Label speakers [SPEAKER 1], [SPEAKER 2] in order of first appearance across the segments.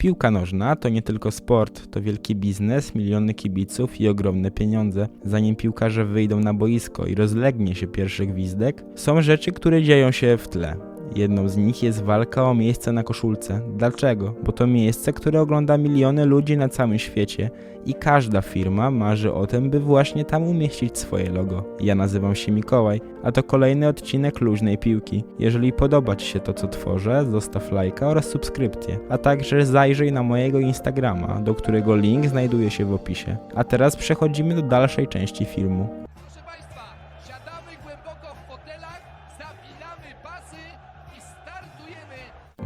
[SPEAKER 1] Piłka nożna to nie tylko sport, to wielki biznes, miliony kibiców i ogromne pieniądze. Zanim piłkarze wyjdą na boisko i rozlegnie się pierwszy gwizdek, są rzeczy, które dzieją się w tle. Jedną z nich jest walka o miejsce na koszulce. Dlaczego? Bo to miejsce, które ogląda miliony ludzi na całym świecie i każda firma marzy o tym, by właśnie tam umieścić swoje logo. Ja nazywam się Mikołaj, a to kolejny odcinek Luźnej Piłki. Jeżeli podoba Ci się to, co tworzę, zostaw lajka oraz subskrypcję, a także zajrzyj na mojego Instagrama, do którego link znajduje się w opisie. A teraz przechodzimy do dalszej części filmu.
[SPEAKER 2] Proszę Państwa, siadamy głęboko w fotelach, zapinamy pasy.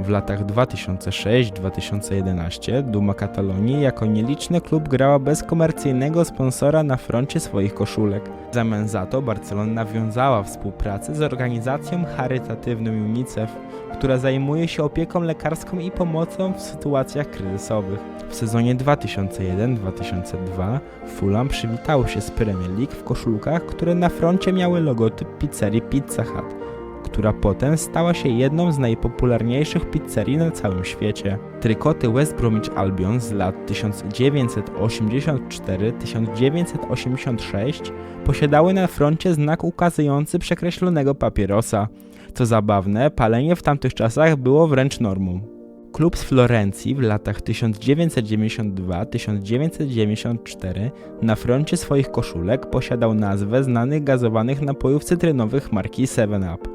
[SPEAKER 1] W latach 2006-2011 Duma Katalonii jako nieliczny klub grała bez komercyjnego sponsora na froncie swoich koszulek. W zamian za to Barcelona nawiązała współpracę z organizacją charytatywną UNICEF, która zajmuje się opieką lekarską i pomocą w sytuacjach kryzysowych. W sezonie 2001-2002 Fulham przywitało się z Premier League w koszulkach, które na froncie miały logotyp pizzerii Pizza Hut która potem stała się jedną z najpopularniejszych pizzerii na całym świecie. Trykoty West Bromwich Albion z lat 1984-1986 posiadały na froncie znak ukazujący przekreślonego papierosa. Co zabawne, palenie w tamtych czasach było wręcz normą. Klub z Florencji w latach 1992-1994 na froncie swoich koszulek posiadał nazwę znanych gazowanych napojów cytrynowych marki 7up.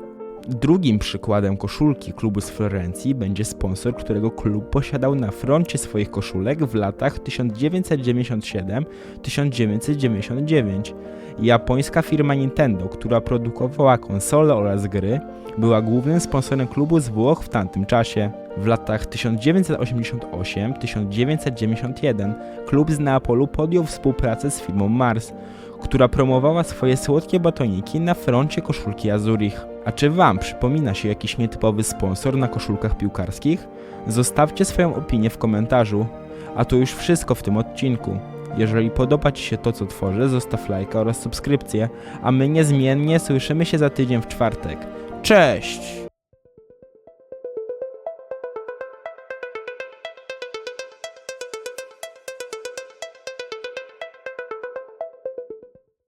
[SPEAKER 1] Drugim przykładem koszulki klubu z Florencji będzie sponsor, którego klub posiadał na froncie swoich koszulek w latach 1997-1999. Japońska firma Nintendo, która produkowała konsole oraz gry, była głównym sponsorem klubu z Włoch w tamtym czasie. W latach 1988-1991 klub z Neapolu podjął współpracę z firmą Mars, która promowała swoje słodkie batoniki na froncie koszulki Azurich. A czy Wam przypomina się jakiś nietypowy sponsor na koszulkach piłkarskich? Zostawcie swoją opinię w komentarzu. A to już wszystko w tym odcinku. Jeżeli podoba Ci się to, co tworzę, zostaw lajka oraz subskrypcję, a my niezmiennie słyszymy się za tydzień w czwartek. Cześć!